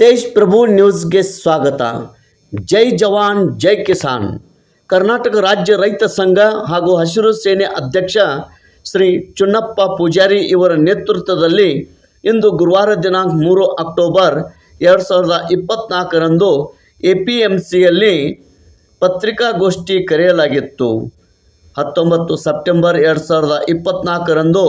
ತೇಜ್ ಪ್ರಭು ನ್ಯೂಸ್ಗೆ ಸ್ವಾಗತ. ಜೈ ಜವಾನ್, ಜೈ ಕಿಸಾನ್. ಕರ್ನಾಟಕ ರಾಜ್ಯ ರೈತ ಸಂಘ ಹಾಗೂ ಹಸಿರು ಸೇನೆ ಅಧ್ಯಕ್ಷ ಶ್ರೀ ಚುನ್ನಪ್ಪ ಪೂಜಾರಿ ಇವರ ನೇತೃತ್ವದಲ್ಲಿ ಇಂದು ಗುರುವಾರ ದಿನಾಂಕ ಮೂರು ಅಕ್ಟೋಬರ್ ಎರಡು ಸಾವಿರದ ಇಪ್ಪತ್ತ್ನಾಲ್ಕರಂದು ಎ ಪಿ ಎಂ ಸಿಯಲ್ಲಿ ಪತ್ರಿಕಾಗೋಷ್ಠಿ ಕರೆಯಲಾಗಿತ್ತು. ಹತ್ತೊಂಬತ್ತು ಸೆಪ್ಟೆಂಬರ್ ಎರಡು ಸಾವಿರದ ಇಪ್ಪತ್ತ್ನಾಲ್ಕರಂದು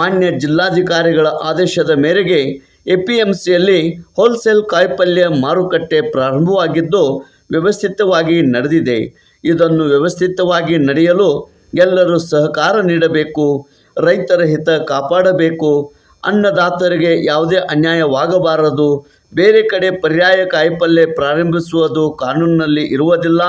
ಮಾನ್ಯ ಜಿಲ್ಲಾಧಿಕಾರಿಗಳ ಆದೇಶದ ಮೇರೆಗೆ ಎ ಪಿ ಎಂ ಸಿಯಲ್ಲಿ ಹೋಲ್ಸೇಲ್ ಕಾಯಿಪಲ್ಯ ಮಾರುಕಟ್ಟೆ ಪ್ರಾರಂಭವಾಗಿದ್ದು, ವ್ಯವಸ್ಥಿತವಾಗಿ ನಡೆದಿದೆ. ಇದನ್ನು ವ್ಯವಸ್ಥಿತವಾಗಿ ನಡೆಯಲು ಎಲ್ಲರೂ ಸಹಕಾರ ನೀಡಬೇಕು, ರೈತರ ಹಿತ ಕಾಪಾಡಬೇಕು, ಅನ್ನದಾತರಿಗೆ ಯಾವುದೇ ಅನ್ಯಾಯವಾಗಬಾರದು, ಬೇರೆ ಕಡೆ ಪರ್ಯಾಯ ಕಾಯಿಪಲ್ಯ ಪ್ರಾರಂಭಿಸುವುದು ಕಾನೂನಿನಲ್ಲಿ ಇರುವುದಿಲ್ಲ.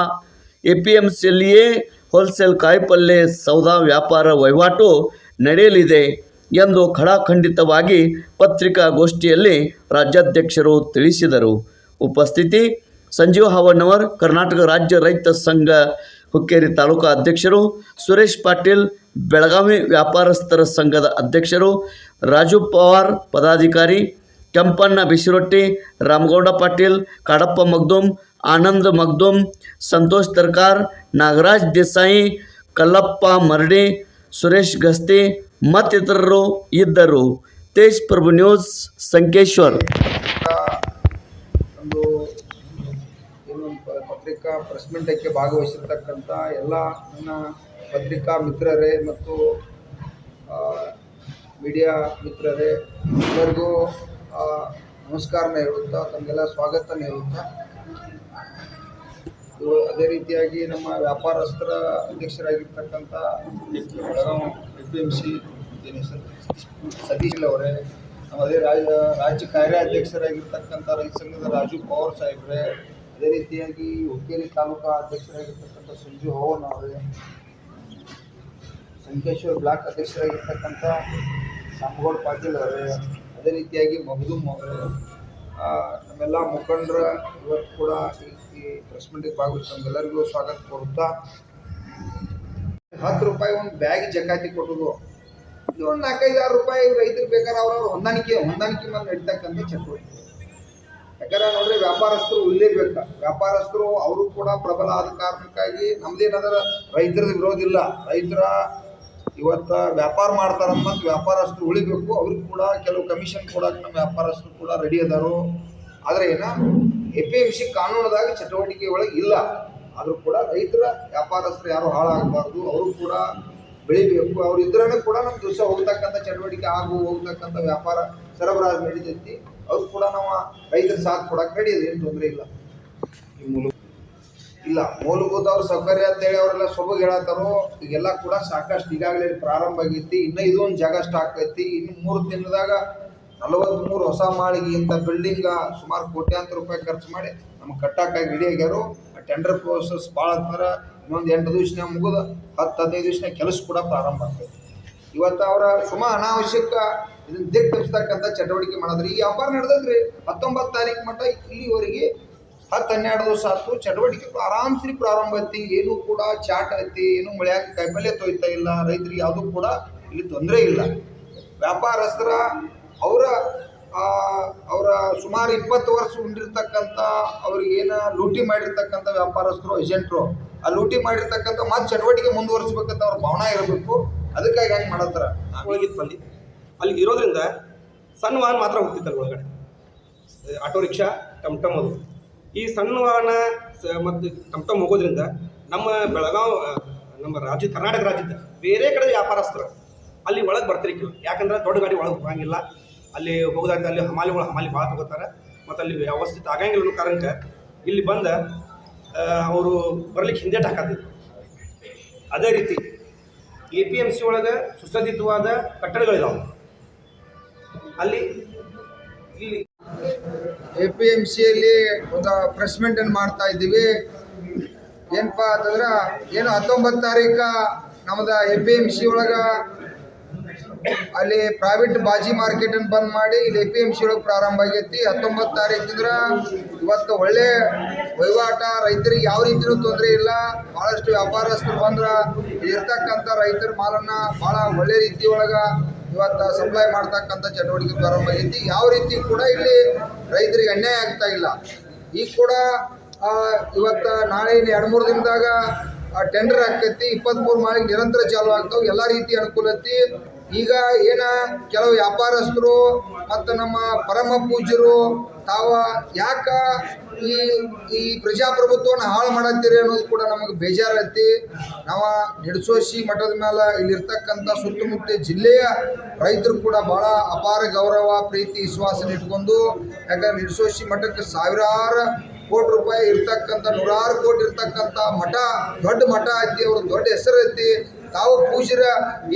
ಎ ಪಿ ಎಂ ಸಿಯಲ್ಲಿಯೇ ಹೋಲ್ಸೇಲ್ ಕಾಯಿಪಲ್ಯ ಸೌದಾ ವ್ಯಾಪಾರ ವಹಿವಾಟು ನಡೆಯಲಿದೆ. ಎಂದು ಖಡಾಖಂಡಿತವಾಗಿ ಪತ್ರಿಕಾಗೋಷ್ಠಿಯಲ್ಲಿ ರಾಜ್ಯಾಧ್ಯಕ್ಷರು ತಿಳಿಸಿದರು. ಉಪಸ್ಥಿತಿ, ಸಂಜೀವ್ ಹಾವಣ್ಣವರ್ ಕರ್ನಾಟಕ ರಾಜ್ಯ ರೈತ ಸಂಘ ಹುಕ್ಕೇರಿ ತಾಲೂಕು ಅಧ್ಯಕ್ಷರು, ಸುರೇಶ್ ಪಾಟೀಲ್, ಬೆಳಗಾವಿ ವ್ಯಾಪಾರಸ್ಥರ ಸಂಘದ ಅಧ್ಯಕ್ಷರು, ರಾಜು ಪವಾರ್ ಪದಾಧಿಕಾರಿ, ಕೆಂಪಣ್ಣ ಬಿಸಿರೊಟ್ಟಿ, ರಾಮಗೌಡ ಪಾಟೀಲ್, ಕಾಡಪ್ಪ ಮಗ್ದೂಮ್, ಆನಂದ್ ಮಗ್ದೂಮ್, ಸಂತೋಷ್ ತರ್ಕಾರ್, ನಾಗರಾಜ್ ದೇಸಾಯಿ, ಕಲ್ಲಪ್ಪ ಮರಡಿ ಸುರೇಶ್ ಗಸ್ತಿ ಮತ್ತಿತರರು ಇದ್ದರು. ತೇಜ್ ಪ್ರಭು ನ್ಯೂಸ್, ಸಂಕೇಶ್ವರ್. ಒಂದು ಪತ್ರಿಕಾ ಪ್ರೆಸ್ ಮೀಟಕ್ಕೆ ಭಾಗವಹಿಸಿರ್ತಕ್ಕಂಥ ಎಲ್ಲ ನನ್ನ ಪತ್ರಿಕಾ ಮಿತ್ರರೇ ಮತ್ತು ಮೀಡಿಯಾ ಮಿತ್ರರೇ, ಎಲ್ಲರಿಗೂ ನಮಸ್ಕಾರನ ಹೇಳುತ್ತಾ, ತಮಗೆಲ್ಲ ಸ್ವಾಗತನ ಹೇಳುತ್ತಾ ಇವು ಅದೇ ರೀತಿಯಾಗಿ ನಮ್ಮ ವ್ಯಾಪಾರಸ್ಥರ ಅಧ್ಯಕ್ಷರಾಗಿರ್ತಕ್ಕಂಥ Belagavi A P M C Satish ಅವರೇ. ನಮ್ಮ ಅದೇ ರಾಜ್ಯ ರಾಜ್ಯ ಕಾರ್ಯಾಧ್ಯಕ್ಷರಾಗಿರ್ತಕ್ಕಂಥ ರೈತ ಸಂಘದ ರಾಜು ಪವಾರ್ ಸಾಹೇಬ್ರೆ. ಅದೇ ರೀತಿಯಾಗಿ ಹುಕ್ಕೇರಿ ತಾಲೂಕಾ ಅಧ್ಯಕ್ಷರಾಗಿರ್ತಕ್ಕಂಥ ಸಂಜು ಹವನ್ ಅವರೇ. ಸಂಕೇಶ್ವರ್ ಬ್ಲಾಕ್ ಅಧ್ಯಕ್ಷರಾಗಿರ್ತಕ್ಕಂಥ ಸಾಮಗೌಡ್ ಪಾಟೀಲ್ ಅವರೇ. ಅದೇ ರೀತಿಯಾಗಿ ಮಹದೂಮ್ ಅವರೇ. ಆ, ನಮ್ಮೆಲ್ಲ ಮುಖಂಡರ ಇವತ್ತು ಕೂಡ ಈ- ಪ್ರೆಸ್ ಮೀಟಿಗೆ ಭಾಗವಹಿಸಿ ನಮ್ಗೆಲ್ಲರಿಗೂ ಸ್ವಾಗತ ಕೋರುತ್ತಾ. ಹತ್ತು ರೂಪಾಯಿ ಒಂದು ಬ್ಯಾಗ್ ಜಕಾತಿ ಕೊಟ್ಟರು ಇದು ಒಂದು ನಾಲ್ಕೈದು ಆರು ರೂಪಾಯಿ ರೈತರು ಬೇಕಾದ್ರೆ ಅವ್ರವ್ರ ಹೊಂದಾಣಿಕೆ ಹೊಂದಾಣಿಕೆ ಮೇಲೆ ನಡೀತಕ್ಕಂಥ ಚಟುವಟಿಕೆ. ಯಾಕಂದ್ರೆ ನೋಡ್ರಿ ವ್ಯಾಪಾರಸ್ಥರು ಉಳ್ಳೇಬೇಕು ವ್ಯಾಪಾರಸ್ಥರು ಅವರು ಕೂಡ ಪ್ರಬಲ ಆದ ಕಾರಣಕ್ಕಾಗಿ ನಮ್ದೇನಾದ್ರ ರೈತರದ ವಿರೋಧ ಇಲ್ಲ. ರೈತರ ಇವತ್ತ ವ್ಯಾಪಾರ ಮಾಡ್ತಾರ ವ್ಯಾಪಾರಸ್ಥರು ಉಳಿಬೇಕು. ಅವ್ರಿಗೆ ಕೂಡ ಕೆಲವು ಕಮಿಷನ್ ಕೊಡಕ್ಕೆ ನಮ್ಮ ವ್ಯಾಪಾರಸ್ಥರು ಕೂಡ ರೆಡಿ ಅದಾರು. ಆದರೆ ಏನ? ಎ ಪಿ ಎಂ ಸಿ ಕಾನೂನದಾಗ ಚಟುವಟಿಕೆ ಒಳಗೆ ಇಲ್ಲ. ಆದರೂ ಕೂಡ ರೈತರ ವ್ಯಾಪಾರಸ್ಥರು ಯಾರು ಹಾಳಾಗಬಾರ್ದು ಅವರು ಕೂಡ ಬೆಳಿಬೇಕು. ಅವ್ರು ಇದ್ರೂ ಕೂಡ ನಮ್ಮ ದಿವಸ ಹೋಗ್ತಕ್ಕಂಥ ಚಟುವಟಿಕೆ ಆಗು ಹೋಗ್ತಕ್ಕಂಥ ವ್ಯಾಪಾರ ಸರಬರಾಜು ನಡೀತೈತಿ. ಅವ್ರು ಕೂಡ ನಾವು ರೈತರ ಸಾಥ್ ಕೊಡಕ್ಕೆ ರೆಡಿ ಇದೆ ಏನು ತೊಂದರೆ ಇಲ್ಲ. ಇಲ್ಲ ಮೂಲಭೂತ ಅವ್ರ ಸೌಕರ್ಯ ಅಂತೇಳಿ ಅವರೆಲ್ಲ ಸೊಬಗೆ ಹೇಳತ್ತಾರೋ ಈಗೆಲ್ಲ ಕೂಡ ಸಾಕಷ್ಟು ಈಗಾಗಲೇ ಪ್ರಾರಂಭ ಆಗೈತಿ. ಇನ್ನು ಇದೊಂದು ಜಾಗ ಸ್ಟಾಕ್ ಐತಿ. ಇನ್ನು ಮೂರು ದಿನದಾಗ ನಲವತ್ತ್ಮೂರು ಹೊಸ ಮಾಳಿಗೆ ಇಂಥ ಬಿಲ್ಡಿಂಗ್ ಸುಮಾರು ಕೋಟ್ಯಾಂತರ ರೂಪಾಯಿ ಖರ್ಚು ಮಾಡಿ ನಮ್ಗೆ ಕಟ್ಟಾಕಾಗಿ ರೆಡಿ ಆಗ್ಯಾರು. ಟೆಂಡರ್ ಪ್ರೋಸೆಸ್ ಭಾಳ ಹತ್ರ ಇನ್ನೊಂದು ಎಂಟು ದಿವಸನಾಗ ಮುಗಿದು ಹತ್ತು ಹದಿನೈದು ದಿವಸನಾಗ ಕೆಲಸ ಕೂಡ ಪ್ರಾರಂಭ ಆಗ್ತೈತಿ. ಇವತ್ತು ಅವರ ಸುಮ ಅನಾವಶ್ಯಕ ಇದನ್ನು ದಿಕ್ ತಪ್ಪಿಸ್ತಕ್ಕಂಥ ಚಟುವಟಿಕೆ ಮಾಡಿದ್ರಿ. ಈ ವ್ಯಾಪಾರ ನಡೆದದ್ರಿ. ಹತ್ತೊಂಬತ್ತು ತಾರೀಕು ಮಟ್ಟ ಇಲ್ಲಿವರೆಗೆ ಹತ್ತು ಹನ್ನೆರಡು ದಿವಸ ಆಯ್ತು ಚಟುವಟಿಕೆ ಆರಾಮ್ಸಿ ಪ್ರಾರಂಭ ಐತಿ. ಏನು ಕೂಡ ಚಾಟ್ ಐತಿ. ಏನು ಮಳೆಯಾಗಿ ಕಾಯಿಪಲ್ಯ ತೊಯ್ತಾ ಇಲ್ಲ. ರೈತರಿಗೆ ಯಾವುದೂ ಕೂಡ ಇಲ್ಲಿ ತೊಂದರೆ ಇಲ್ಲ. ವ್ಯಾಪಾರಸ್ಥರ ಅವರ ಅವರ ಸುಮಾರು ಇಪ್ಪತ್ತು ವರ್ಷ ಉಂಡಿರ್ತಕ್ಕಂಥ, ಅವ್ರಿಗೆ ಏನು ಲೂಟಿ ಮಾಡಿರ್ತಕ್ಕಂಥ ವ್ಯಾಪಾರಸ್ಥರು, ಏಜೆಂಟ್ರು, ಆ ಲೂಟಿ ಮಾಡಿರ್ತಕ್ಕಂಥ ಮತ್ತೆ ಚಟುವಟಿಕೆ ಮುಂದುವರಿಸ್ಬೇಕಂತ ಅವ್ರ ಭಾವನೆ ಇರಬೇಕು. ಅದಕ್ಕಾಗಿ ಹೆಂಗೆ ಮಾಡತ್ತಾರ? ಒಳಗಿತ್ತು ಅಲ್ಲಿ ಅಲ್ಲಿ ಇರೋದ್ರಿಂದ ಸಣ್ಣ ವಾಹನ ಮಾತ್ರ ಹೋಗ್ತಿತ್ತು ಅಲ್ಲಿ ಒಳಗಡೆ ಆಟೋ ರಿಕ್ಷಾ, ಟಮ್ ಟಮ್ ಅದು. ಈ ಸಣ್ಣ ವಾಹನ ಮತ್ತು ಟಮ್ ಟಮ್ ಹೋಗೋದ್ರಿಂದ ನಮ್ಮ ಬೆಳಗಾವ್ ನಮ್ಮ ರಾಜ್ಯ, ಕರ್ನಾಟಕ ರಾಜ್ಯದ ಬೇರೆ ಕಡೆ ವ್ಯಾಪಾರಸ್ಥರು ಅಲ್ಲಿ ಒಳಗೆ ಬರ್ತಿರ್ಕಿಲ್ಲ ಯಾಕಂದ್ರೆ ದೊಡ್ಡ ಗಾಡಿ ಒಳಗೆ ಹೋಗಂಗಿಲ್ಲ. ಅಲ್ಲಿ ಹೋಗೋದಾದ್ರೆ ಅಲ್ಲಿ ಹಮಾಲಿಗಳು ಹಮಾಲಿ ಭಾಳ ತಗೋತಾರೆ. ಮತ್ತು ಅಲ್ಲಿ ವ್ಯವಸ್ಥಿತ ಆಗಂಗಿಲ್ಲ ಅನ್ನೋ ಕಾರಣಕ್ಕೆ ಇಲ್ಲಿ ಬಂದ ಅವರು ಬರ್ಲಿಕ್ಕೆ ಹಿಂದೇಟು ಹಾಕತ್ತಿದ್ರು ಅದೇ ರೀತಿ ಎ ಪಿ ಎಂ ಸಿ ಒಳಗೆ ಸುಸಜ್ಜಿತವಾದ ಕಟ್ಟಡಗಳಿದಾವೆ. ಅಲ್ಲಿ ಇಲ್ಲಿ ಎ ಪಿ ಎಂ ಸಿಯಲ್ಲಿ ಒಂದು ಪ್ರೆಸ್ ಮೀಟನ್ನು ಮಾಡ್ತಾ ಇದ್ದೀವಿ. ಏನಪ್ಪ ಅಂತಂದ್ರೆ, ಏನು ಹತ್ತೊಂಬತ್ತು ತಾರೀಕ ನಮ್ದು ಎ ಪಿ ಎಂ ಸಿ ಒಳಗೆ ಅಲ್ಲಿ ಪ್ರೈವೇಟ್ ಬಾಜಿ ಮಾರ್ಕೆಟನ್ನು ಬಂದ್ ಮಾಡಿ ಇಲ್ಲಿ ಎ ಪಿ ಎಂ ಸಿ ಒಳಗೆ ಪ್ರಾರಂಭ ಆಗೈತಿ. ಹತ್ತೊಂಬತ್ತು ತಾರೀಕಿಂದ್ರ ಇವತ್ತು ಒಳ್ಳೆ ವಹಿವಾಟ, ರೈತರಿಗೆ ಯಾವ ರೀತಿಯೂ ತೊಂದರೆ ಇಲ್ಲ. ಭಾಳಷ್ಟು ವ್ಯಾಪಾರಸ್ಥರು ಬಂದ್ರೆ ಇರ್ತಕ್ಕಂಥ ರೈತರ ಮಾಲನ್ನು ಭಾಳ ಒಳ್ಳೆ ರೀತಿ ಒಳಗೆ ಇವತ್ತು ಸಪ್ಲೈ ಮಾಡ್ತಕ್ಕಂಥ ಚಟುವಟಿಕೆ ಪ್ರಾರಂಭ ಆಗೈತಿ. ಯಾವ ರೀತಿ ಕೂಡ ಇಲ್ಲಿ ರೈತರಿಗೆ ಅನ್ಯಾಯ ಆಗ್ತಾ ಇಲ್ಲ. ಈಗ ಕೂಡ ಇವತ್ತು ನಾಳೆ ಎರಡು ಮೂರು ದಿನದಾಗ ಟೆಂಡರ್ ಆಕೈತಿ ಇಪ್ಪತ್ತ್ಮೂರು ಮಾಳಿಗೆ ನಿರಂತರ ಚಾಲು ಆಗ್ತಾವೆ, ಎಲ್ಲ ರೀತಿ ಅನುಕೂಲತಿ. ಈಗ ಏನ ಕೆಲವು ವ್ಯಾಪಾರಸ್ಥರು ಮತ್ತು ನಮ್ಮ ಪರಮ ಪೂಜ್ಯರು, ತಾವ ಯಾಕ ಈ ಈ ಪ್ರಜಾಪ್ರಭುತ್ವನ ಹಾಳು ಮಾಡತ್ತೀರಿ ಅನ್ನೋದು ಕೂಡ ನಮಗೆ ಬೇಜಾರೈತಿ. ನಾವು ನಿಡ್ಸೋಶಿ ಮಠದ ಮೇಲೆ ಇಲ್ಲಿರ್ತಕ್ಕಂಥ ಸುತ್ತಮುತ್ತ ಜಿಲ್ಲೆಯ ರೈತರು ಕೂಡ ಭಾಳ ಅಪಾರ ಗೌರವ, ಪ್ರೀತಿ, ವಿಶ್ವಾಸನ ಇಟ್ಕೊಂಡು ಯಾಕಂದ್ರೆ ನಿಡ್ಸೋಶಿ ಮಠಕ್ಕೆ ಸಾವಿರಾರು ಕೋಟಿ ಇರ್ತಕ್ಕಂಥ ನೂರಾರು ಕೋಟಿ ಇರ್ತಕ್ಕಂಥ ಮಠ, ದೊಡ್ಡ ಮಠ ಐತಿ, ಅವ್ರ ದೊಡ್ಡ ಹೆಸರು ಐತಿ. ತಾವು ಪೂಜ್ಯರ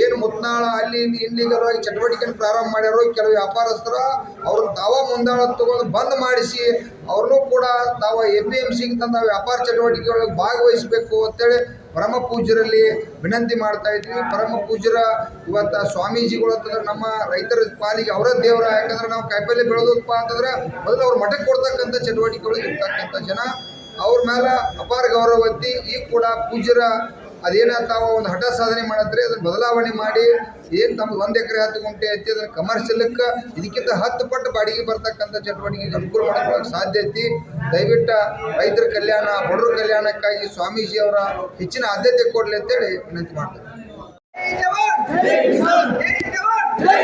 ಏನು ಮುತ್ನಾಳ ಅಲ್ಲಿ ಇಲ್ಲಿ ಇಲ್ಲಿಗಲವಾಗಿ ಚಟುವಟಿಕೆಯನ್ನು ಪ್ರಾರಂಭ ಮಾಡ್ಯಾರೋ, ಕೆಲವು ವ್ಯಾಪಾರಸ್ಥರ ಅವ್ರನ್ನ ತಾವ ಮುಂದಾಳ ತಗೊಂಡು ಬಂದ್ ಮಾಡಿಸಿ, ಅವ್ರನ್ನೂ ಕೂಡ ತಾವು ಎ ಪಿ ಎಂ ಸಿಗೆ ತಂದ ವ್ಯಾಪಾರ ಚಟುವಟಿಕೆ ಒಳಗೆ ಭಾಗವಹಿಸಬೇಕು ಅಂತೇಳಿ ಪರಮ ಪೂಜ್ಯರಲ್ಲಿ ವಿನಂತಿ ಮಾಡ್ತಾ ಇದ್ವಿ. ಪರಮ ಪೂಜ್ಯರ ಇವತ್ತ ಸ್ವಾಮೀಜಿಗಳು ಅಂತಂದ್ರೆ ನಮ್ಮ ರೈತರ ಪಾಲಿಗೆ ಅವರ ದೇವರ, ಯಾಕಂದ್ರೆ ನಾವು ಕಾಯಿಪಲ್ಲೆ ಬೆಳೆದಪ್ಪ ಅಂತಂದ್ರೆ ಮೊದಲು ಅವ್ರ ಮಠಕ್ಕೆ ಕೊಡ್ತಕ್ಕಂಥ ಚಟುವಟಿಕೆಗಳಿಗೆ ಇರ್ತಕ್ಕಂಥ ಜನ. ಅವ್ರ ಮೇಲೆ ಅಪಾರ ಗೌರವ ಈ ಕೂಡ ಪೂಜ್ಯರ ಅದೇನ ಒಂದು ಹಠ ಸಾಧನೆ ಮಾಡತ್ರಿ ಅದನ್ನ ಬದಲಾವಣೆ ಮಾಡಿ ಏನು ತಮ್ಮ ಒಂದು ಎಕರೆ ಹತ್ತು ಗುಂಟೆ ಐತಿ, ಅದನ್ನ ಕಮರ್ಷಿಯಲ್ಕ್ಕೆ ಇದಕ್ಕಿಂತ ಹತ್ತು ಪಟ್ಟು ಬಾಡಿಗೆ ಬರ್ತಕ್ಕಂಥ ಚಟುವಟಿಕೆ ಅನುಕೂಲ ಮಾಡ್ಕೊಳ್ಳೋಕೆ ಸಾಧ್ಯ ಐತಿ. ದಯವಿಟ್ಟು ರೈತರ ಕಲ್ಯಾಣ, ಬಡವರ ಕಲ್ಯಾಣಕ್ಕಾಗಿ ಸ್ವಾಮೀಜಿ ಅವರ ಹೆಚ್ಚಿನ ಆದ್ಯತೆ ಕೊಡಲಿ ಅಂತೇಳಿ ವಿನಂತಿ ಮಾಡ್ತೇವೆ ಜೈ ಜವಾನ್! ಜೈ